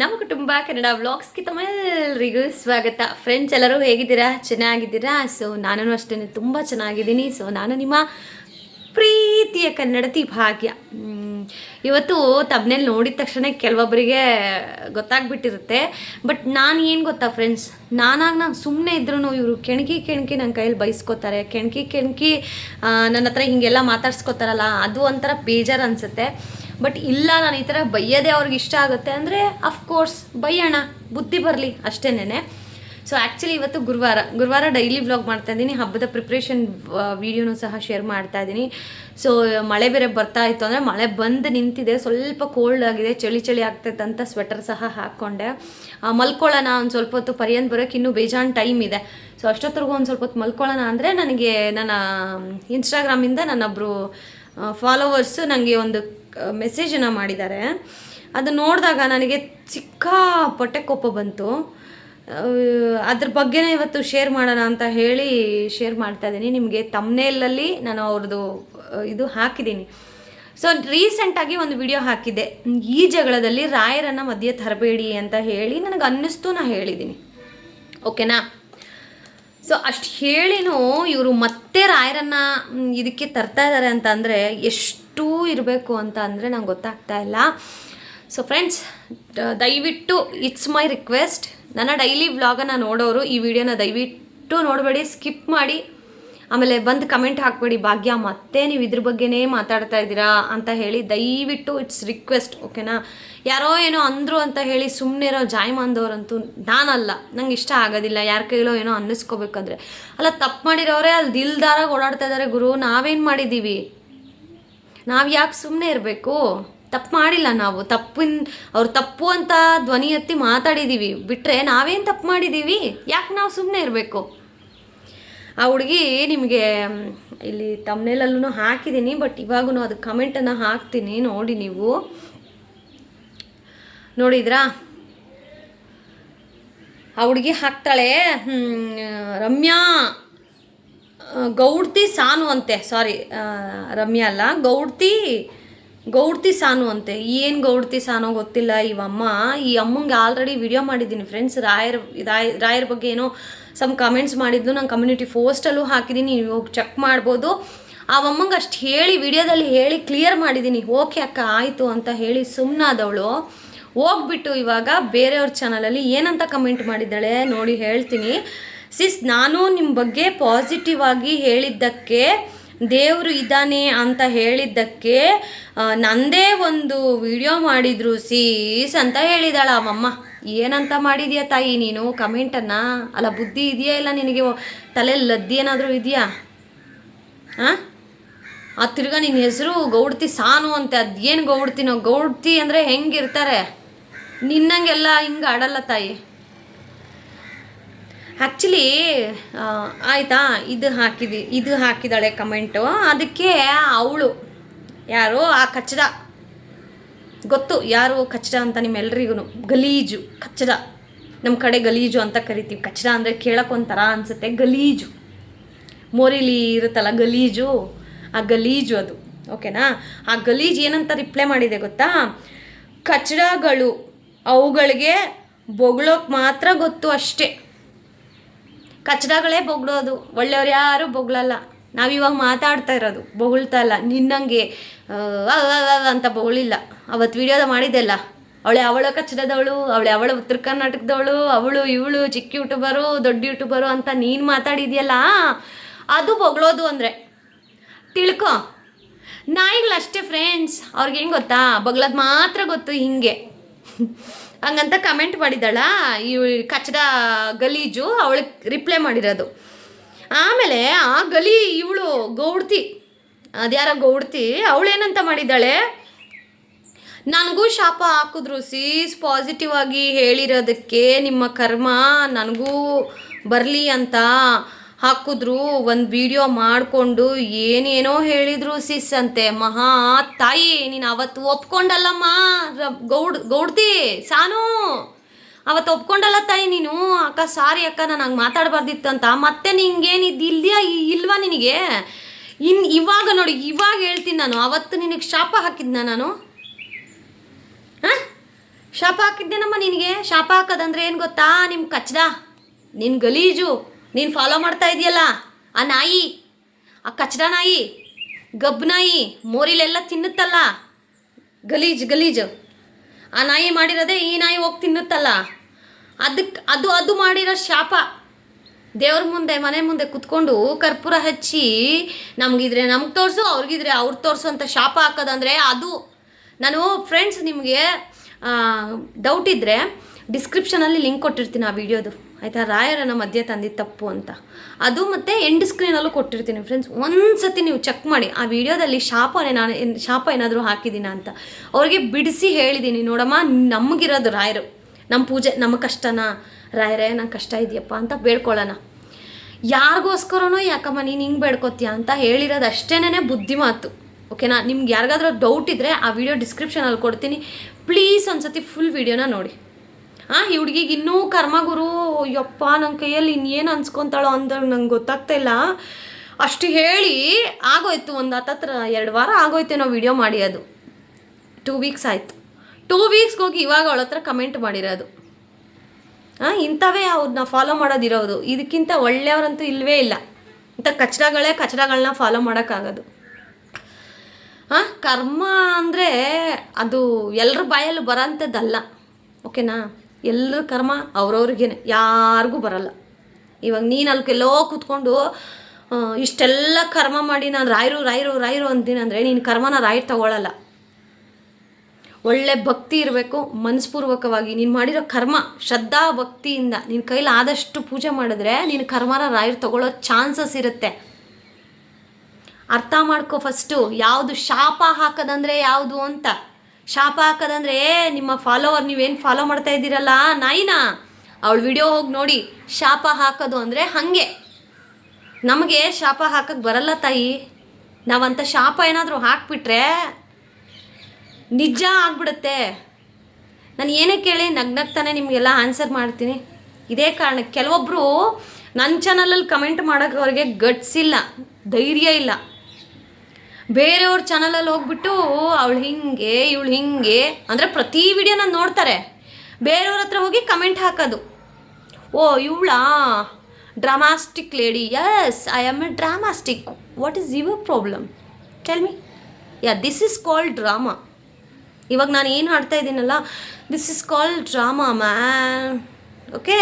ನಮ್ಮ ಕುಟುಂಬ ಕನ್ನಡ ವ್ಲಾಗ್ಸ್ಗೆ ತಮ್ಮೆಲ್ಲರಿಗೂ ಸ್ವಾಗತ. ಫ್ರೆಂಡ್ಸ್ ಎಲ್ಲರೂ ಹೇಗಿದ್ದೀರಾ? ಚೆನ್ನಾಗಿದ್ದೀರಾ? ಸೊ ನಾನು ಅಷ್ಟೇ, ತುಂಬ ಚೆನ್ನಾಗಿದ್ದೀನಿ. ಸೊ ನಾನು ನಿಮ್ಮ ಪ್ರೀತಿಯ ಕನ್ನಡತಿ ಭಾಗ್ಯ. ಇವತ್ತು ತಬ್ನೇಲಿ ನೋಡಿದ ತಕ್ಷಣ ಕೆಲವೊಬ್ಬರಿಗೆ ಗೊತ್ತಾಗ್ಬಿಟ್ಟಿರುತ್ತೆ. ಬಟ್ ನಾನು ಏನು ಗೊತ್ತಾ ಫ್ರೆಂಡ್ಸ್ ನಾನಾಗ ನಾನು ಸುಮ್ಮನೆ ಇದ್ರೂ ಇವರು ಕೆಣಕಿ ಕೆಣಕಿ ನನ್ನ ಕೈಯಲ್ಲಿ ಬೈಸ್ಕೋತಾರೆ. ಕೆಣಕಿ ಕೆಣಕಿ ನನ್ನ ಹತ್ರ ಹೀಗೆಲ್ಲ ಮಾತಾಡ್ಸ್ಕೊತಾರಲ್ಲ, ಅದು ಒಂಥರ ಬೇಜಾರು ಅನಿಸುತ್ತೆ. ಬಟ್ ಇಲ್ಲ, ನಾನು ಈ ಥರ ಬೈಯೋದೇ ಅವ್ರಿಗೆ ಇಷ್ಟ ಆಗುತ್ತೆ ಅಂದರೆ ಅಫ್ಕೋರ್ಸ್ ಬೈಯೋಣ, ಬುದ್ಧಿ ಬರಲಿ ಅಷ್ಟೇನೆ ಸೊ ಆ್ಯಕ್ಚುಲಿ ಇವತ್ತು ಗುರುವಾರ ಗುರುವಾರ ಡೈಲಿ ವ್ಲಾಗ್ ಮಾಡ್ತಾ ಇದ್ದೀನಿ, ಹಬ್ಬದ ಪ್ರಿಪ್ರೇಷನ್ ವೀಡಿಯೋನೂ ಸಹ ಶೇರ್ ಮಾಡ್ತಾ ಇದ್ದೀನಿ. ಸೊ ಮಳೆ ಬೇರೆ ಬರ್ತಾ ಇತ್ತು ಅಂದರೆ, ಮಳೆ ಬಂದು ನಿಂತಿದೆ, ಸ್ವಲ್ಪ ಕೋಲ್ಡ್ ಆಗಿದೆ, ಚಳಿ ಚಳಿ ಆಗ್ತೈತೆ ಅಂತ ಸ್ವೆಟರ್ ಸಹ ಹಾಕ್ಕೊಂಡೆ. ಮಲ್ಕೊಳ್ಳೋಣ ಒಂದು ಸ್ವಲ್ಪ ಹೊತ್ತು ಪರ್ಯಂತ ಬರೋಕ್ಕೆ ಇನ್ನೂ ಬೇಜಾನ್ ಟೈಮ್ ಇದೆ. ಸೊ ಅಷ್ಟೊತ್ತರೆಗೂ ಒಂದು ಸ್ವಲ್ಪ ಹೊತ್ತು ಮಲ್ಕೊಳ್ಳೋಣ ಅಂದರೆ, ನನಗೆ ನನ್ನ ಇನ್ಸ್ಟಾಗ್ರಾಮಿಂದ ನನ್ನೊಬ್ಬರು ಫಾಲೋವರ್ಸು ನನಗೆ ಒಂದು ಮೆಸೇಜನ್ನು ಮಾಡಿದ್ದಾರೆ. ಅದು ನೋಡಿದಾಗ ನನಗೆ ಸಿಕ್ಕಾಪಟ್ಟೆ ಕೋಪ ಬಂತು. ಅದ್ರ ಬಗ್ಗೆನೇ ಇವತ್ತು ಶೇರ್ ಮಾಡೋಣ ಅಂತ ಹೇಳಿ ಶೇರ್ ಮಾಡ್ತಾ ಇದ್ದೀನಿ. ನಿಮಗೆ ತಮ್ನೇಲಲ್ಲಿ ನಾನು ಅವ್ರದ್ದು ಇದು ಹಾಕಿದ್ದೀನಿ. ಸೊ ರೀಸೆಂಟಾಗಿ ಒಂದು ವಿಡಿಯೋ ಹಾಕಿದ್ದೆ. ಈ ಜಗಳದಲ್ಲಿ ರಾಯರನ್ನು ಮಧ್ಯೆ ತರಬೇಡಿ ಅಂತ ಹೇಳಿ ನನಗೆ ಅನ್ನಿಸ್ತು ನಾ ಹೇಳಿದ್ದೀನಿ. ಓಕೆನಾ ಸೊ ಅಷ್ಟು ಹೇಳಿನೂ ಇವರು ಮತ್ತೆ ರಾಯರನ್ನು ಇದಕ್ಕೆ ತರ್ತಾ ಇದ್ದಾರೆ ಅಂತ ಅಂದರೆ ಎಷ್ಟು ಇರಬೇಕು ಅಂತ ಅಂದರೆ ನಂಗೆ ಗೊತ್ತಾಗ್ತಾ ಇಲ್ಲ. ಸೊ ಫ್ರೆಂಡ್ಸ್ ದಯವಿಟ್ಟು ಇಟ್ಸ್ ಮೈ ರಿಕ್ವೆಸ್ಟ್ ನನ್ನ ಡೈಲಿ ವ್ಲಾಗನ್ನು ನೋಡೋರು ಈ ವಿಡಿಯೋನ ದಯವಿಟ್ಟು ನೋಡಬೇಡಿ ಸ್ಕಿಪ್ ಮಾಡಿ. ಆಮೇಲೆ ಬಂದು ಕಮೆಂಟ್ ಹಾಕ್ಬೇಡಿ, ಭಾಗ್ಯ, ಮತ್ತೆ ನೀವು ಇದ್ರ ಬಗ್ಗೆನೇ ಮಾತಾಡ್ತಾ ಇದ್ದೀರಾ ಅಂತ ಹೇಳಿ ದಯವಿಟ್ಟು ಇಟ್ಸ್ ರಿಕ್ವೆಸ್ಟ್ ಓಕೆನಾ ಯಾರೋ ಏನೋ ಅಂದರು ಅಂತ ಹೇಳಿ ಸುಮ್ಮನೆ ಇರೋ ಜಾಯ್ಮಾನ್ದವ್ರಂತೂ ನಾನಲ್ಲ. ನಂಗೆ ಇಷ್ಟ ಆಗೋದಿಲ್ಲ. ಯಾರ ಕೈಲೋ ಏನೋ ಅನ್ನಿಸ್ಕೋಬೇಕಂದ್ರೆ. ಅಲ್ಲ, ತಪ್ಪು ಮಾಡಿರೋರೇ, ಅಲ್ಲಿ ದಿಲ್ದಾರಾಗಿ ಓಡಾಡ್ತಾ ಇದ್ದಾರೆ ಗುರು. ನಾವೇನು ಮಾಡಿದ್ದೀವಿ ನಾವು ಯಾಕೆ ಸುಮ್ಮನೆ ಇರಬೇಕು? ತಪ್ಪು ಮಾಡಿಲ್ಲ ನಾವು. ತಪ್ಪಿನ, ಅವ್ರು ತಪ್ಪು ಅಂತ ಧ್ವನಿ ಎತ್ತಿ ಮಾತಾಡಿದ್ದೀವಿ ಬಿಟ್ಟರೆ ನಾವೇನು ತಪ್ಪು ಮಾಡಿದ್ದೀವಿ ಯಾಕೆ ನಾವು ಸುಮ್ಮನೆ ಇರಬೇಕು? ಆ ಹುಡುಗಿ ನಿಮಗೆ ಇಲ್ಲಿ ತಮ್ಮನೇಲಲ್ಲೂ ಹಾಕಿದ್ದೀನಿ ಬಟ್ ಇವಾಗೂ ಅದು ಕಮೆಂಟನ್ನು ಹಾಕ್ತೀನಿ. ನೋಡಿ ನೀವು. ನೋಡಿದ್ರಾ? ಆ ಹುಡುಗಿ ಹಾಕ್ತಾಳೆ ರಮ್ಯಾ. ಗೌಡ್ತಿ ಸಾನು ಅಂತೆ ಸಾರಿ ರಮ್ಯಾ ಅಲ್ಲ, ಗೌಡ್ತಿ ಗೌಡ್ತಿ ಸಾನು ಅಂತೆ. ಏನು ಗೌಡ್ತಿ ಸಾನೋ ಗೊತ್ತಿಲ್ಲ ಇವಮ್ಮ ಈ ಅಮ್ಮಂಗೆ ಆಲ್ರೆಡಿ ವಿಡಿಯೋ ಮಾಡಿದ್ದೀನಿ ಫ್ರೆಂಡ್ಸ್ ರಾಯರ್, ರಾಯ್, ರಾಯರ್ ಬಗ್ಗೆ ಏನೋ ಸಮ್ ಕಮೆಂಟ್ಸ್ ಮಾಡಿದ್ದು ನಾನು ಕಮ್ಯುನಿಟಿ ಪೋಸ್ಟಲ್ಲೂ ಹಾಕಿದ್ದೀನಿ ನೀವು ಹೋಗಿ ಚೆಕ್ ಮಾಡ್ಬೋದು. ಆ ಅಮ್ಮಂಗೆ ಅಷ್ಟು ಹೇಳಿ ವಿಡಿಯೋದಲ್ಲಿ ಹೇಳಿ ಕ್ಲಿಯರ್ ಮಾಡಿದ್ದೀನಿ ಓಕೆ ಅಕ್ಕ, ಆಯಿತು ಅಂತ ಹೇಳಿ ಸುಮ್ಮನಾದವಳು ಹೋಗ್ಬಿಟ್ಟು ಇವಾಗ ಬೇರೆಯವ್ರ ಚಾನಲಲ್ಲಿ ಏನಂತ ಕಮೆಂಟ್ ಮಾಡಿದ್ದಾಳೆ, ನೋಡಿ ಹೇಳ್ತೀನಿ. ಸಿಸ್, ನಾನು ನಿಮ್ಮ ಬಗ್ಗೆ ಪಾಸಿಟಿವ್ ಆಗಿ ಹೇಳಿದ್ದಕ್ಕೆ, ದೇವರು ಇದ್ದಾನೆ ಅಂತ ಹೇಳಿದ್ದಕ್ಕೆ ನನ್ನದೇ ನಂದೇ ಒಂದು ವಿಡಿಯೋ ಮಾಡಿದ್ರು ಸೀಸ್ ಅಂತ ಹೇಳಿದಾಳ ಅವಮ್ಮ. ಏನಂತ ಮಾಡಿದ್ಯಾ ತಾಯಿ ನೀನು? ಕಮೆಂಟನ್ನು ಅಲ್ಲ, ಬುದ್ಧಿ ಇದೆಯಾ ಇಲ್ಲ ನಿನಗೆ? ತಲೆ ಲದ್ದಿ ಏನಾದರೂ ಇದೆಯಾ? ಹಾಂ ಆ, ತಿರ್ಗ ನಿನ್ನ ಹೆಸರು ಗೌಡ್ತಿ ಸಾನು ಅಂತೆ. ಅದೇನು ಗೌಡ್ತಿನೋ ಗೌಡ್ತಿ ಅಂದರೆ ಹೆಂಗಿರ್ತಾರೆ? ನಿನ್ನಂಗೆಲ್ಲ ಹಿಂಗೆ ಆಡಲ್ಲ ತಾಯಿ. ಆ್ಯಕ್ಚುಲಿ ಆಯಿತಾ? ಇದು ಹಾಕಿದಿ, ಇದು ಹಾಕಿದಾಳೆ ಕಮೆಂಟು ಅದಕ್ಕೆ ಅವಳು, ಯಾರು? ಆ ಕಚ್ಚಡ. ಗೊತ್ತು, ಯಾರು ಕಚ್ಚಡ ಅಂತ ನಿಮ್ಮೆಲ್ರಿಗೂ ಗಲೀಜು, ಕಚ್ಚಡ. ನಮ್ಮ ಕಡೆ ಗಲೀಜು ಅಂತ ಕರಿತೀವಿ. ಕಚ್ಚಡ ಅಂದರೆ ಕೇಳೋಕ್ಕೊಂಥರ ಅನಿಸುತ್ತೆ. ಗಲೀಜು. ಮೋರಿಲಿ ಇರುತ್ತಲ್ಲ ಗಲೀಜು? ಆ ಗಲೀಜು ಅದು. ಓಕೆನಾ? ಆ ಗಲೀಜು ಏನಂತ ರಿಪ್ಲೈ ಮಾಡಿದೆ ಗೊತ್ತಾ? ಕಚಡಗಳು ಅವುಗಳಿಗೆ ಬೊಗಳೋಕೆ ಮಾತ್ರ ಗೊತ್ತು ಅಷ್ಟೇ. ಕಚಡಗಳೇ ಬೊಗಳೋದು. ಒಳ್ಳೆಯವ್ರು ಯಾರು ಬೊಗಳಲ್ಲ. ನಾವಿವಾಗ ಮಾತಾಡ್ತಾ ಇರೋದು. ಬೊಗಳ್ತಾ ಇಲ್ಲ. ನಿನ್ನಂಗೆ ಅಂತ ಬೊಗಳಿಲ್ಲ. ಅವತ್ತು ವಿಡಿಯೋದ ಮಾಡಿದ್ದೆಲ್ಲ. ಅವಳೆ ಅವಳ ಕಚ್ಚಡದವಳು ಅವಳೆ ಅವಳ ಉತ್ತರ ಕರ್ನಾಟಕದವಳು, ಅವಳು ಇವಳು ಚಿಕ್ಕ ಯೂಟ್ಯೂಬರು, ದೊಡ್ಡ ಯೂಟ್ಯೂಬರು ಅಂತ ನೀನು ಮಾತಾಡಿದ್ಯಲ್ಲ? ಅದು ಬೊಗಳೋದು ಅಂದರೆ. ತಿಳ್ಕೊ. ನಾಯಿಗಳಷ್ಟೇ ಫ್ರೆಂಡ್ಸ್ ಅವ್ರಿಗೆ ಹೆಂಗೆ ಗೊತ್ತಾ? ಬಗ್ಲದ್ ಮಾತ್ರ ಗೊತ್ತು ಹಿಂಗೆ. ಹಂಗಂತ ಕಮೆಂಟ್ ಮಾಡಿದ್ದಾಳ ಈ ಕಚ್ಚಡ ಗಲೀಜು ಅವಳಿಗೆ ರಿಪ್ಲೈ ಮಾಡಿರೋದು. ಆಮೇಲೆ ಆ ಗಲಿ ಇವಳು ಗೌಡ್ತಿ, ಅದ್ಯಾರ ಗೌಡ್ತಿ, ಅವಳೇನಂತ ಮಾಡಿದ್ದಾಳೆ? ನನಗೂ ಶಾಪ ಹಾಕಿದ್ರು ಸೀಸ್ ಪಾಸಿಟಿವ್ ಆಗಿ ಹೇಳಿರೋದಕ್ಕೆ ನಿಮ್ಮ ಕರ್ಮ ನನಗೂ ಬರಲಿ ಅಂತ. ಹಾಕಿದ್ರು, ಒಂದು ವಿಡಿಯೋ ಮಾಡಿಕೊಂಡು ಏನೇನೋ ಹೇಳಿದ್ರು ಸಿಸ್ ಅಂತೆ. ಮಹಾ ತಾಯಿ, ನೀನು ಅವತ್ತು ಒಪ್ಕೊಂಡಲ್ಲಮ್ಮ ಗೌಡ್, ಗೌಡ್ತಿ, ಸಾನು. ಅವತ್ತು ಒಪ್ಕೊಂಡಲ್ಲ ತಾಯಿ ನೀನು. ಅಕ್ಕ, ಸಾರಿ ಅಕ್ಕ, ನಾನು ಹಂಗೆ ಮಾತಾಡಬಾರ್ದಿತ್ತು ಅಂತ ಮತ್ತೆ ನಿಂಗೇನಿದ್ದು ಇಲ್ದ್ಯಾ ಇಲ್ವಾ ನಿನಗೆ? ಇನ್ ಇವಾಗ ನೋಡಿ, ಇವಾಗ ಹೇಳ್ತೀನಿ ನಾನು. ಅವತ್ತು ನಿನಗೆ ಶಾಪ ಹಾಕಿದ್ನ ನಾನು? ಹಾಂ? ಶಾಪ ಹಾಕಿದ್ದೇನಮ್ಮ ನಿನಗೆ? ಶಾಪ ಹಾಕೋದಂದ್ರೆ ಏನು ಗೊತ್ತಾ? ನಿಮ್ಮ ಕಚ್ಚದ ನಿನ್ನ ಗಲೀಜು. ನೀನು ಫಾಲೋ ಮಾಡ್ತಾ ಇದೆಯಲ್ಲ? ಆ ನಾಯಿ, ಆ ಕಚಡ ನಾಯಿ, ಗಬ್ ನಾಯಿ, ಮೋರಿಲೆಲ್ಲ ತಿನ್ನುತ್ತಲ್ಲ? ಗಲೀಜು ಗಲೀಜು. ಆ ನಾಯಿ ಮಾಡಿರೋದೇ ಈ ನಾಯಿ ಹೋಗಿ ತಿನ್ನುತ್ತಲ್ಲ? ಅದಕ್ಕೆ ಅದು ಅದು ಮಾಡಿರೋ ಶಾಪ. ದೇವ್ರ ಮುಂದೆ, ಮನೆ ಮುಂದೆ ಕುತ್ಕೊಂಡು ಕರ್ಪೂರ ಹಚ್ಚಿ ನಮಗಿದ್ರೆ ನಮ್ಗೆ ತೋರಿಸು, ಅವ್ರಿಗಿದ್ರೆ ಅವ್ರು ತೋರಿಸು ಅಂತ ಶಾಪ ಹಾಕೋದಂದರೆ ಅದು. ನಾನು ಫ್ರೆಂಡ್ಸ್ ನಿಮಗೆ ಡೌಟ್ ಇದ್ದರೆ ಡಿಸ್ಕ್ರಿಪ್ಷನಲ್ಲಿ ಲಿಂಕ್ ಕೊಟ್ಟಿರ್ತೀನಿ ಆ ವಿಡಿಯೋದು ಆಯಿತಾ? ರಾಯರನ ಮಧ್ಯೆ ತಂದಿದ್ದು ತಪ್ಪು ಅಂತ. ಅದು ಮತ್ತು ಎಂಡ್ ಸ್ಕ್ರೀನಲ್ಲೂ ಕೊಟ್ಟಿರ್ತೀನಿ ಫ್ರೆಂಡ್ಸ್ ಒಂದು ಸತಿ ನೀವು ಚೆಕ್ ಮಾಡಿ. ಆ ವಿಡಿಯೋದಲ್ಲಿ ಶಾಪನೇ ನಾನು ಶಾಪ ಏನಾದರೂ ಹಾಕಿದ್ದೀನ ಅಂತ. ಅವ್ರಿಗೆ ಬಿಡಿಸಿ ಹೇಳಿದ್ದೀನಿ ನೋಡಮ್ಮ, ನಮಗಿರೋದು ರಾಯರು. ನಮ್ಮ ಪೂಜೆ ನಮ್ಮ ಕಷ್ಟನ? ರಾಯರೇ, ನಂಗೆ ಕಷ್ಟ ಇದೆಯಪ್ಪ ಅಂತ ಬೇಡ್ಕೊಳ್ಳೋಣ. ಯಾರಿಗೋಸ್ಕರನೋ ಯಾಕಮ್ಮ ನೀನು ಹಿಂಗೆ ಬೇಡ್ಕೊತೀಯ ಅಂತ ಹೇಳಿರೋದು ಅಷ್ಟೇನೇ ಬುದ್ಧಿ ಮಾತು. ಓಕೆನಾ? ನಿಮ್ಗೆ ಯಾರಿಗಾದ್ರೂ ಡೌಟ್ ಇದ್ದರೆ ಆ ವಿಡಿಯೋ ಡಿಸ್ಕ್ರಿಪ್ಷನಲ್ಲಿ ಕೊಡ್ತೀನಿ. ಪ್ಲೀಸ್ ಒಂದ್ಸತಿ ಫುಲ್ ವಿಡಿಯೋನ ನೋಡಿ. ಹಾಂ ಈ ಹುಡುಗಿಗೆ ಇನ್ನೂ ಕರ್ಮಗುರು, ಯಪ್ಪ ನನ್ನ ಕೈಯಲ್ಲಿ ಇನ್ನೇನು ಅನ್ಸ್ಕೊತಾಳೋ ಅಂತ ನಂಗೆ ಗೊತ್ತಾಗ್ತಾ ಇಲ್ಲ. ಅಷ್ಟು ಹೇಳಿ ಆಗೋಯ್ತು ಒಂದು ಹತ್ತತ್ರ ಎರಡು ವಾರ ಆಗೋಯ್ತು ನಾವು ವಿಡಿಯೋ ಮಾಡಿ ಅದು. ಟೂ ವೀಕ್ಸ್ ಆಯಿತು. ಟೂ ವೀಕ್ಸ್ಗೆ ಹೋಗಿ ಇವಾಗ ಅವಳ ಹತ್ರ ಕಮೆಂಟ್ ಮಾಡಿರೋದು. ಹಾಂ ಇಂಥವೇ ಅವ್ರನ್ನ ಫಾಲೋ ಮಾಡೋದಿರೋದು. ಇದಕ್ಕಿಂತ ಒಳ್ಳೆಯವರಂತೂ ಇಲ್ಲವೇ ಇಲ್ಲ. ಇಂಥ ಕಚಡಗಳೇ ಕಚಡಗಳನ್ನ ಫಾಲೋ ಮಾಡೋಕ್ಕಾಗೋದು. ಹಾಂ ಕರ್ಮ ಅಂದರೆ ಅದು ಎಲ್ಲರ ಬಾಯಲ್ಲೂ ಬರೋಂಥದ್ದಲ್ಲ. ಓಕೆನಾ ಎಲ್ಲರ ಕರ್ಮ ಅವ್ರವ್ರಿಗೇನೆ, ಯಾರಿಗೂ ಬರಲ್ಲ. ಇವಾಗ ನೀನು ಅಲ್ಕೆಲ್ಲೋ ಕೂತ್ಕೊಂಡು ಇಷ್ಟೆಲ್ಲ ಕರ್ಮ ಮಾಡಿ ನಾನು ರಾಯರು ರಾಯರು ರಾಯರು ಅಂತೀನಿ ಅಂದರೆ ನೀನು ಕರ್ಮನ ರಾಯರು ತಗೊಳ್ಳಲ್ಲ ಒಳ್ಳೆ ಭಕ್ತಿ ಇರಬೇಕು, ಮನಸ್ಪೂರ್ವಕವಾಗಿ. ನೀನು ಮಾಡಿರೋ ಕರ್ಮ ಶ್ರದ್ಧಾ ಭಕ್ತಿಯಿಂದ ನಿನ್ನ ಕೈಲಿ ಆದಷ್ಟು ಪೂಜೆ ಮಾಡಿದ್ರೆ ನೀನು ಕರ್ಮನ ರಾಯರು ತಗೊಳ್ಳೋ ಚಾನ್ಸಸ್ ಇರುತ್ತೆ. ಅರ್ಥ ಮಾಡ್ಕೋ ಫಸ್ಟು ಯಾವುದು ಶಾಪ ಹಾಕೋದಂದ್ರೆ ಯಾವುದು ಅಂತ. ಶಾಪ ಹಾಕೋದಂದ್ರೆ ನಿಮ್ಮ ಫಾಲೋವರ್ ನೀವೇನು ಫಾಲೋ ಮಾಡ್ತಾ ಇದ್ದೀರಲ್ಲ, ನಾಯಿನಾ? ಅವಳ ವಿಡಿಯೋ ಹೋಗಿ ನೋಡಿ, ಶಾಪ ಹಾಕೋದು ಅಂದರೆ ಹಾಗೆ. ನಮಗೆ ಶಾಪ ಹಾಕಕ್ಕೆ ಬರಲ್ಲ ತಾಯಿ. ನಾವಂಥ ಶಾಪ ಏನಾದರೂ ಹಾಕ್ಬಿಟ್ರೆ ನಿಜ ಆಗ್ಬಿಡುತ್ತೆ. ನಾನು ಏನೇ ಕೇಳಿ ನಗ್ನಗ್ತಾನೆ ನಿಮಗೆಲ್ಲ ಆನ್ಸರ್ ಮಾಡ್ತೀನಿ. ಇದೇ ಕಾರಣಕ್ಕೆ ಕೆಲವೊಬ್ಬರು ನನ್ನ ಚಾನಲಲ್ಲಿ ಕಮೆಂಟ್ ಮಾಡೋಕ್ಕೆ ಅವ್ರಿಗೆ ಗಟ್ಸಿಲ್ಲ ಧೈರ್ಯ ಇಲ್ಲ. ಬೇರೆಯವ್ರ ಚಾನಲಲ್ಲಿ ಹೋಗ್ಬಿಟ್ಟು ಅವಳು ಹಿಂಗೆ, ಇವಳು ಹಿಂಗೆ ಅಂದರೆ ಪ್ರತಿ ವಿಡಿಯೋನ ನೋಡ್ತಾರೆ. ಬೇರೆಯವ್ರ ಹತ್ರ ಹೋಗಿ ಕಮೆಂಟ್ ಹಾಕೋದು. ಓ, ಇವಳಾ? Dramatic lady yes I am a dramatic what is your problem tell me yeah this is called drama ಇವಾಗ ನಾನು ಏನು ಹಾಡ್ತಾ ಇದ್ದೀನಲ್ಲ this is called drama man okay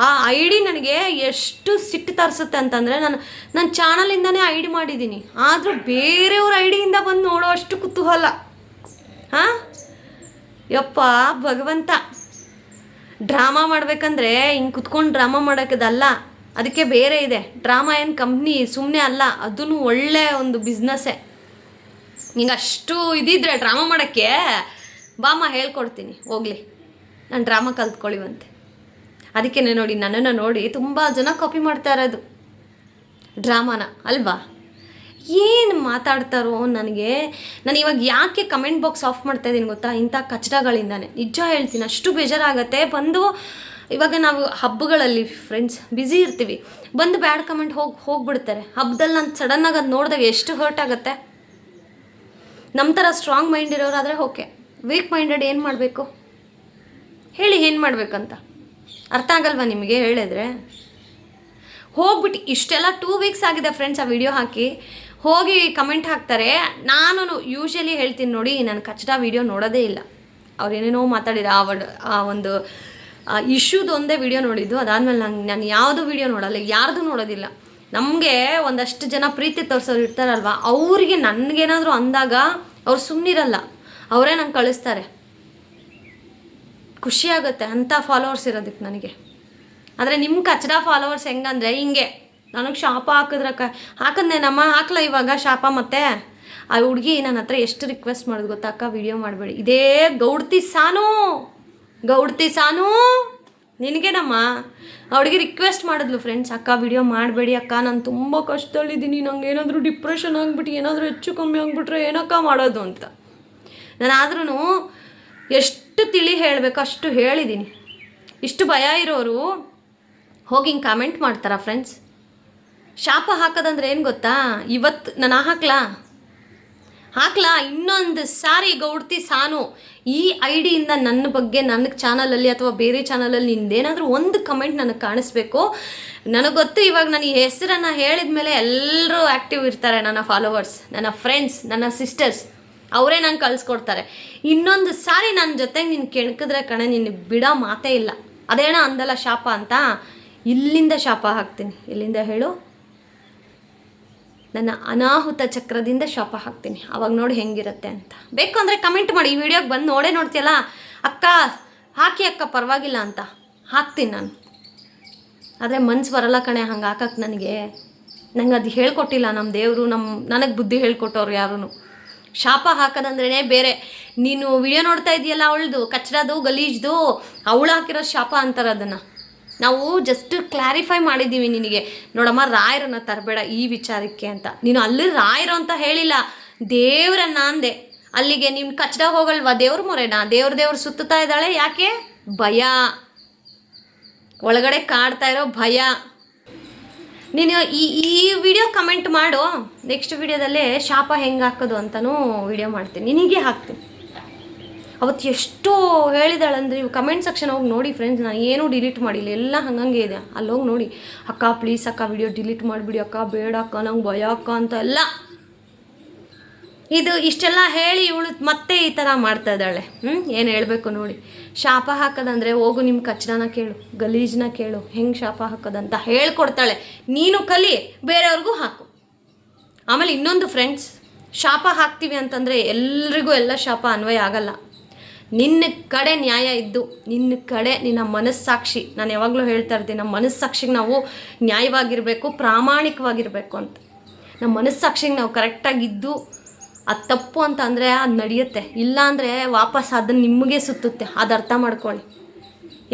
ಆ ಐ ಡಿ ನನಗೆ ಎಷ್ಟು ಸಿಟ್ಟು ತರಿಸುತ್ತೆ ಅಂತಂದರೆ ನಾನು ನನ್ನ ಚಾನಲಿಂದನೇ ಐ ಡಿ ಮಾಡಿದ್ದೀನಿ. ಆದರೂ ಬೇರೆಯವ್ರ ಐ ಡಿಯಿಂದ ಬಂದು ನೋಡೋ ಅಷ್ಟು ಕುತೂಹಲ. ಹಾಂ? ಯಪ್ಪ, ಭಗವಂತ. ಡ್ರಾಮಾ ಮಾಡಬೇಕಂದ್ರೆ ಹಿಂಗೆ ಕುತ್ಕೊಂಡು ಡ್ರಾಮಾ ಮಾಡೋಕ್ಕದಲ್ಲ. ಅದಕ್ಕೆ ಬೇರೆ ಇದೆ. ಡ್ರಾಮಾ ಏನು ಕಂಪ್ನಿ ಸುಮ್ಮನೆ ಅಲ್ಲ ಅದೂ ಒಳ್ಳೆ ಒಂದು ಬಿಸ್ನೆಸ್ಸೇ ಹಿಂಗೆ ಅಷ್ಟು ಇದಿದ್ರೆ ಡ್ರಾಮಾ ಮಾಡೋಕ್ಕೆ ಬಾಮ ಹೇಳ್ಕೊಡ್ತೀನಿ. ಹೋಗ್ಲಿ. ನಾನು ಡ್ರಾಮಾ ಕಲ್ತ್ಕೊಳ್ಳಿವಂತೆ ಅದಕ್ಕೆ ನೋಡಿ, ನನ್ನನ್ನು ನೋಡಿ ತುಂಬ ಜನ ಕಾಪಿ ಮಾಡ್ತಾ ಇರೋದು. ಡ್ರಾಮಾನ, ಅಲ್ವಾ? ಏನು ಮಾತಾಡ್ತಾರೋ ನನಗೆ, ನಾನು ಇವಾಗ ಯಾಕೆ ಕಮೆಂಟ್ ಬಾಕ್ಸ್ ಆಫ್ ಮಾಡ್ತಾ ಇದ್ದೀನಿ ಗೊತ್ತಾ? ಇಂಥ ಕಚಡಗಳಿಂದಾನೆ. ನಿಜ ಹೇಳ್ತೀನಿ, ಅಷ್ಟು ಬೇಜಾರಾಗತ್ತೆ. ಬಂದು, ಇವಾಗ ನಾವು ಹಬ್ಬಗಳಲ್ಲಿ ಫ್ರೆಂಡ್ಸ್ ಬ್ಯುಸಿ ಇರ್ತೀವಿ. ಬಂದು ಬ್ಯಾಡ್ ಕಮೆಂಟ್ ಹೋಗಿ, ಹೋಗ್ಬಿಡ್ತಾರೆ. ಹಬ್ಬದಲ್ಲಿ ನಾನು ಸಡನ್ನಾಗಿ ಅದು ನೋಡಿದಾಗ ಎಷ್ಟು ಹರ್ಟ್ ಆಗುತ್ತೆ? ನಮ್ಮ ಥರ ಸ್ಟ್ರಾಂಗ್ ಮೈಂಡ್ ಇರೋರಾದರೆ ಓಕೆ ವೀಕ್ ಮೈಂಡೆಡ್ ಏನು ಮಾಡಬೇಕು? ಹೇಳಿ, ಏನು ಮಾಡಬೇಕಂತ? ಅರ್ಥ ಆಗಲ್ವಾ ನಿಮಗೆ ಹೇಳಿದ್ರೆ? ಹೋಗ್ಬಿಟ್ಟು ಇಷ್ಟೆಲ್ಲ ಟೂ ವೀಕ್ಸ್ ಆಗಿದೆ ಫ್ರೆಂಡ್ಸ್ ಆ ವಿಡಿಯೋ ಹಾಕಿ. ಹೋಗಿ ಕಮೆಂಟ್ ಹಾಕ್ತಾರೆ. ನಾನು ಯೂಶಲಿ ಹೇಳ್ತೀನಿ ನೋಡಿ ನಾನು ಕಚ್ಚಡ ವಿಡಿಯೋ ನೋಡೋದೇ ಇಲ್ಲ. ಅವ್ರು ಏನೇನೋ ಮಾತಾಡಿದ್ರು, ಆ ವಡ್, ಆ ಒಂದು ಇಶ್ಯೂದು ಒಂದೇ ವಿಡಿಯೋ ನೋಡಿದ್ದು. ಅದಾದಮೇಲೆ ನಂಗೆ, ನಾನು ಯಾವುದು ವಿಡಿಯೋ ನೋಡಲ್ಲ, ಯಾರ್ದು ನೋಡೋದಿಲ್ಲ. ನಮಗೆ ಒಂದಷ್ಟು ಜನ ಪ್ರೀತಿ ತೋರಿಸೋರು ಇರ್ತಾರಲ್ವ, ಅವರಿಗೆ ನನಗೇನಾದರೂ ಅಂದಾಗ ಅವ್ರು ಸುಮ್ಮನಿರಲ್ಲ ಅವರೇ ನಂಗೆ ಕಳಿಸ್ತಾರೆ. ಖುಷಿ ಆಗುತ್ತೆ ಅಂಥ ಫಾಲೋವರ್ಸ್ ಇರೋದಕ್ಕೆ ನನಗೆ. ಆದರೆ ನಿಮ್ಮ ಕಚಡ ಫಾಲೋವರ್ಸ್ ಹೆಂಗಂದ್ರೆ ಹಿಂಗೆ. ನನಗೆ ಶಾಪ ಹಾಕಿದ್ರೆ ಕ ಹಾಕಿದ್ನೇನಮ್ಮ ಹಾಕಲ ಇವಾಗ ಶಾಪ ಮತ್ತೆ? ಆ ಹುಡುಗಿ ನನ್ನ ಹತ್ರ ಎಷ್ಟು ರಿಕ್ವೆಸ್ಟ್ ಮಾಡೋದು ಗೊತ್ತಾ ಅಕ್ಕ? ವಿಡಿಯೋ ಮಾಡಬೇಡಿ. ಇದೇ ಗೌಡ್ತಿ ಸಾನು. ಗೌಡ್ತಿ ಸಾನು. ನಿನಗೇನಮ್ಮ ಹುಡುಗಿ ರಿಕ್ವೆಸ್ಟ್ ಮಾಡಿದ್ಲು ಫ್ರೆಂಡ್ಸ್ ಅಕ್ಕ ವಿಡಿಯೋ ಮಾಡಬೇಡಿ ಅಕ್ಕ. ನಾನು ತುಂಬ ಕಷ್ಟದಲ್ಲಿದ್ದೀನಿ. ನಂಗೆ ಏನಾದರೂ ಡಿಪ್ರೆಷನ್ ಆಗಿಬಿಟ್ಟು, ಏನಾದರೂ ಹೆಚ್ಚು ಕಮ್ಮಿ ಆಗಿಬಿಟ್ರೆ ಏನಕ್ಕ ಮಾಡೋದು ಅಂತ. ನಾನು ಆದ್ರೂ ಎಷ್ಟು ತಿಳಿ ಹೇಳಬೇಕು ಅಷ್ಟು ಹೇಳಿದ್ದೀನಿ ಇಷ್ಟು ಭಯ ಇರೋರು ಹೋಗಿ ಹಿಂಗೆ ಕಾಮೆಂಟ್ ಮಾಡ್ತಾರಾ ಫ್ರೆಂಡ್ಸ್ ಶಾಪ ಹಾಕೋದಂದ್ರೆ ಏನು ಗೊತ್ತಾ? ಇವತ್ತು ನಾನು ಹಾಕ್ಲಾ? ಹಾಕ್ಲಾ? ಇನ್ನೊಂದು ಸಾರಿ ಗೌಡ್ತಿ ಸಾನು. ಈ ಐ ಡಿಯಿಂದ ನನ್ನ ಬಗ್ಗೆ ನನ್ನ ಚಾನಲಲ್ಲಿ ಅಥವಾ ಬೇರೆ ಚಾನಲಲ್ಲಿ ನಿಂದೇನಾದರೂ ಒಂದು ಕಮೆಂಟ್ ನನಗೆ ಕಾಣಿಸ್ಬೇಕು. ನನಗೆ ಗೊತ್ತು ಇವಾಗ ನಾನು ಹೆಸರನ್ನು ಹೇಳಿದ ಮೇಲೆ ಎಲ್ಲರೂ ಆ್ಯಕ್ಟಿವ್ ಇರ್ತಾರೆ ನನ್ನ ಫಾಲೋವರ್ಸ್ ನನ್ನ ಫ್ರೆಂಡ್ಸ್ ನನ್ನ ಸಿಸ್ಟರ್ಸ್ ಅವರೇ ನಂಗೆ ಕಳಿಸ್ಕೊಡ್ತಾರೆ. ಇನ್ನೊಂದು ಸಾರಿ ನನ್ನ ಜೊತೆಗೆ ನೀನು ಕೆಣಕಿದ್ರೆ ಕಣೆ ನಿನ್ನ ಬಿಡೋ ಮಾತೇ ಇಲ್ಲ. ಅದೇನೋ ಅಂದಲ್ಲ ಶಾಪ ಅಂತ? ಇಲ್ಲಿಂದ ಶಾಪ ಹಾಕ್ತೀನಿ. ಇಲ್ಲಿಂದ ಹೇಳು. ನನ್ನ ಅನಾಹುತ ಚಕ್ರದಿಂದ ಶಾಪ ಹಾಕ್ತೀನಿ. ಅವಾಗ ನೋಡಿ ಹೆಂಗಿರುತ್ತೆ ಅಂತ. ಬೇಕು ಅಂದರೆ ಕಮೆಂಟ್ ಮಾಡಿ. ಈ ವಿಡಿಯೋಗೆ ಬಂದು ನೋಡೇ ನೋಡ್ತೀಯಲ್ಲ? ಅಕ್ಕ, ಹಾಕಿ ಅಕ್ಕ, ಪರವಾಗಿಲ್ಲ ಅಂತ. ಹಾಕ್ತೀನಿ ನಾನು. ಆದರೆ ಮನ್ಸು ಬರಲ್ಲ ಕಣೆ, ಹಂಗೆ ಹಾಕಕ್ಕೆ ನನಗೆ. ನಂಗೆ ಅದು ಹೇಳ್ಕೊಟ್ಟಿಲ್ಲ ನಮ್ಮ ದೇವರು ನಮ್ಮ ನನಗೆ ಬುದ್ಧಿ ಹೇಳ್ಕೊಟ್ಟವ್ರು ಯಾರೂ ಶಾಪ ಹಾಕೋದಂದ್ರೇ ಬೇರೆ. ನೀನು ವಿಡಿಯೋ ನೋಡ್ತಾ ಇದೆಯಲ್ಲ ಅವಳದು, ಕಚ್ಡದು, ಗಲೀಜ್ದು, ಅವಳು ಹಾಕಿರೋ ಶಾಪ ಅಂತಾರೆ ಅದನ್ನು. ನಾವು ಜಸ್ಟ್ ಕ್ಲಾರಿಫೈ ಮಾಡಿದ್ದೀವಿ ನಿನಗೆ. ನೋಡಮ್ಮ, ರಾಯರನ್ನ ತರಬೇಡ ಈ ವಿಚಾರಕ್ಕೆ ಅಂತ. ನೀನು ಅಲ್ಲಿ ರಾಯರು ಅಂತ ಹೇಳಿಲ್ಲ, ದೇವರನ್ನ ಅಂದೆ. ಅಲ್ಲಿಗೆ ನಿಮ್ಮ ಕಚ್ಚಡ ಹೋಗಲ್ವಾ? ದೇವ್ರ ಮೊರೆನಾ? ದೇವ್ರ ದೇವ್ರು ಸುತ್ತುತ್ತಾ ಇದ್ದಾಳೆ? ಯಾಕೆ? ಭಯ. ಒಳಗಡೆ ಕಾಡ್ತಾ ಇರೋ ಭಯ. ನೀನು ಈ ಈ ವಿಡಿಯೋ ಕಮೆಂಟ್ ಮಾಡು. ನೆಕ್ಸ್ಟ್ ವಿಡಿಯೋದಲ್ಲೇ ಶಾಪ ಹೆಂಗೆ ಹಾಕೋದು ಅಂತಲೂ ವಿಡಿಯೋ ಮಾಡ್ತೀನಿ. ನಿನಗೆ ಹಾಕ್ತೀನಿ. ಅವತ್ತು ಎಷ್ಟು ಹೇಳಿದಾಳಂದ್ರೆ ನೀವು ಕಮೆಂಟ್ ಸೆಕ್ಷನ್ ಹೋಗಿ ನೋಡಿ ಫ್ರೆಂಡ್ಸ್ ನಾನು ಏನೂ ಡಿಲೀಟ್ ಮಾಡಿಲ್ಲ. ಎಲ್ಲ ಹಂಗಂಗೆ ಇದೆ. ಅಲ್ಲಿ ಹೋಗಿ ನೋಡಿ, ಅಕ್ಕ ಪ್ಲೀಸ್ ಅಕ್ಕ ವಿಡಿಯೋ ಡಿಲೀಟ್ ಮಾಡಿಬಿಡಿ ಅಕ್ಕ, ಬೇಡ ಅಕ್ಕ, ನಂಗೆ ಭಯ ಅಕ್ಕ ಅಂತ ಎಲ್ಲ ಇದು ಇಷ್ಟೆಲ್ಲ ಹೇಳಿ ಇವಳು ಮತ್ತೆ ಈ ಥರ ಮಾಡ್ತಾ ಇದ್ದಾಳೆ. ಹ್ಞೂ ಏನು ಹೇಳಬೇಕು ನೋಡಿ. ಶಾಪ ಹಾಕೋದಂದ್ರೆ ಹೋಗು ನಿಮ್ಮ ಕಚ್ಡನ ಕೇಳು ಗಲೀಜನ್ನ ಕೇಳು, ಹೆಂಗೆ ಶಾಪ ಹಾಕೋದಂತ ಹೇಳ್ಕೊಡ್ತಾಳೆ. ನೀನು ಕಲಿ, ಬೇರೆಯವ್ರಿಗೂ ಹಾಕು. ಆಮೇಲೆ ಇನ್ನೊಂದು ಫ್ರೆಂಡ್ಸ್ ಶಾಪ ಹಾಕ್ತೀವಿ ಅಂತಂದರೆ ಎಲ್ರಿಗೂ ಎಲ್ಲ ಶಾಪ ಅನ್ವಯ ಆಗಲ್ಲ. ನಿನ್ನ ಕಡೆ ನ್ಯಾಯ ಇದ್ದು, ನಿನ್ನ ಕಡೆ ನಿನ್ನ ಮನಸ್ಸಾಕ್ಷಿ, ನಾನು ಯಾವಾಗಲೂ ಹೇಳ್ತಾ ಇರ್ತೀನಿ, ನಮ್ಮ ಮನಸ್ಸಾಕ್ಷಿಗೆ ನಾವು ನ್ಯಾಯವಾಗಿರಬೇಕು, ಪ್ರಾಮಾಣಿಕವಾಗಿರಬೇಕು ಅಂತ. ನಮ್ಮ ಮನಸ್ಸಾಕ್ಷಿಗೆ ನಾವು ಕರೆಕ್ಟಾಗಿದ್ದು ಅದು ತಪ್ಪು ಅಂತ ಅಂದರೆ ಅದು ನಡೆಯುತ್ತೆ. ಇಲ್ಲ ಅಂದರೆ ವಾಪಸ್ ಅದನ್ನು ನಿಮಗೆ ಸುತ್ತುತ್ತೆ. ಅದು ಅರ್ಥ ಮಾಡ್ಕೊಳ್ಳಿ.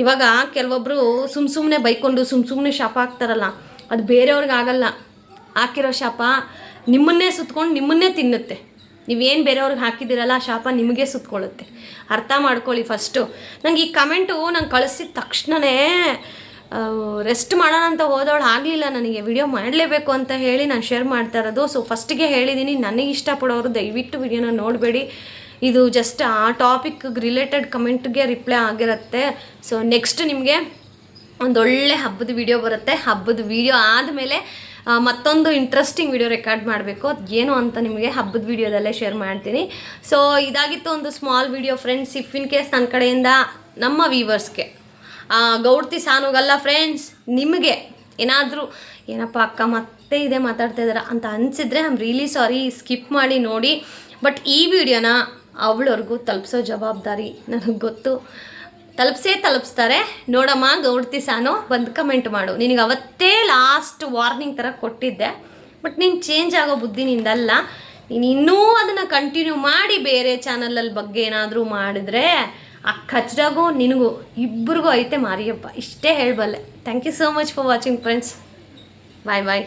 ಇವಾಗ ಕೆಲವೊಬ್ಬರು ಸುಮ್ಮ ಸುಮ್ಮನೆ ಬೈಕೊಂಡು ಸುಮ್ಮ ಸುಮ್ಮನೆ ಶಾಪ ಹಾಕ್ತಾರಲ್ಲ, ಅದು ಬೇರೆಯವ್ರಿಗೆ ಆಗಲ್ಲ. ಹಾಕಿರೋ ಶಾಪ ನಿಮ್ಮನ್ನೇ ಸುತ್ಕೊಂಡು ನಿಮ್ಮನ್ನೇ ತಿನ್ನುತ್ತೆ. ನೀವೇನು ಬೇರೆಯವ್ರಿಗೆ ಹಾಕಿದ್ದೀರಲ್ಲ ಆ ಶಾಪ ನಿಮಗೆ ಸುತ್ಕೊಳ್ಳುತ್ತೆ. ಅರ್ಥ ಮಾಡ್ಕೊಳ್ಳಿ ಫಸ್ಟು ನಂಗೆ ಈ ಕಮೆಂಟು ನಂಗೆ ಕಳಿಸಿದ ತಕ್ಷಣವೇ ರೆಸ್ಟ್ ಮಾಡೋಣ ಅಂತ ಹೋದವಳು ಆಗಲಿಲ್ಲ ನನಗೆ. ವಿಡಿಯೋ ಮಾಡಲೇಬೇಕು ಅಂತ ಹೇಳಿ ನಾನು ಶೇರ್ ಮಾಡ್ತಾ ಇರೋದು. ಸೊ ಫಸ್ಟಿಗೆ ಹೇಳಿದ್ದೀನಿ ನನಗೆ ಇಷ್ಟಪಡೋರು ದಯವಿಟ್ಟು ವಿಡಿಯೋನ ನೋಡಬೇಡಿ. ಇದು ಜಸ್ಟ್ ಆ ಟಾಪಿಕ್ಗೆ ರಿಲೇಟೆಡ್ ಕಮೆಂಟ್ಗೆ ರಿಪ್ಲೈ ಆಗಿರುತ್ತೆ. ಸೊ ನೆಕ್ಸ್ಟ್ ನಿಮಗೆ ಒಂದೊಳ್ಳೆ ಹಬ್ಬದ ವಿಡಿಯೋ ಬರುತ್ತೆ. ಹಬ್ಬದ ವಿಡಿಯೋ ಆದಮೇಲೆ ಮತ್ತೊಂದು ಇಂಟ್ರೆಸ್ಟಿಂಗ್ ವಿಡಿಯೋ ರೆಕಾರ್ಡ್ ಮಾಡಬೇಕು. ಅದು ಏನು ಅಂತ ನಿಮಗೆ ಹಬ್ಬದ ವಿಡಿಯೋದಲ್ಲೇ ಶೇರ್ ಮಾಡ್ತೀನಿ. ಸೊ ಇದಾಗಿತ್ತು ಒಂದು small video friends if in case ನನ್ನ ಕಡೆಯಿಂದ ನಮ್ಮ ವೀವರ್ಸ್ಗೆ ಗೌಡ್ತಿ ಸಾನುಗಲ್ಲ ಫ್ರೆಂಡ್ಸ್ ನಿಮಗೆ ಏನಾದರೂ, ಏನಪ್ಪ ಅಕ್ಕ ಮತ್ತೆ ಇದೆ ಮಾತಾಡ್ತಾ ಇದ್ದಾರೆ ಅಂತ ಅನಿಸಿದ್ರೆ ಐಮ್ ರಿಯಲಿ ಸಾರಿ ಸ್ಕಿಪ್ ಮಾಡಿ ನೋಡಿ. ಬಟ್ ಈ ವಿಡಿಯೋನ ಅವಳವ್ರಿಗೂ ತಲುಪಿಸೋ ಜವಾಬ್ದಾರಿ ನನಗೆ ಗೊತ್ತು. ತಲುಪಿಸೇ ತಲುಪಿಸ್ತಾರೆ. ನೋಡಮ್ಮ, ಗೌಡ್ತಿ ಸಾನು, ಬಂದು ಕಮೆಂಟ್ ಮಾಡು. ನಿನಗೆ ಅವತ್ತೇ ಲಾಸ್ಟ್ ವಾರ್ನಿಂಗ್ ಥರ ಕೊಟ್ಟಿದ್ದೆ. ಬಟ್ ನೀನು ಚೇಂಜ್ ಆಗೋ ಬುದ್ಧಿ ನಿಂದಲ್ಲ ನೀನು ಇನ್ನೂ ಅದನ್ನು ಕಂಟಿನ್ಯೂ ಮಾಡಿ ಬೇರೆ ಚಾನಲಲ್ಲಿ ಬಗ್ಗೆ ಏನಾದರೂ ಮಾಡಿದ್ರೆ ಆ ಕಚ್ಡಾಗೂ ನಿನಗೂ ಇಬ್ಬರಿಗೂ ಐತೆ ಮಾರಿಯಪ್ಪ. ಇಷ್ಟೇ ಹೇಳಬಲ್ಲೆ. Thank you so much for watching friends bye bye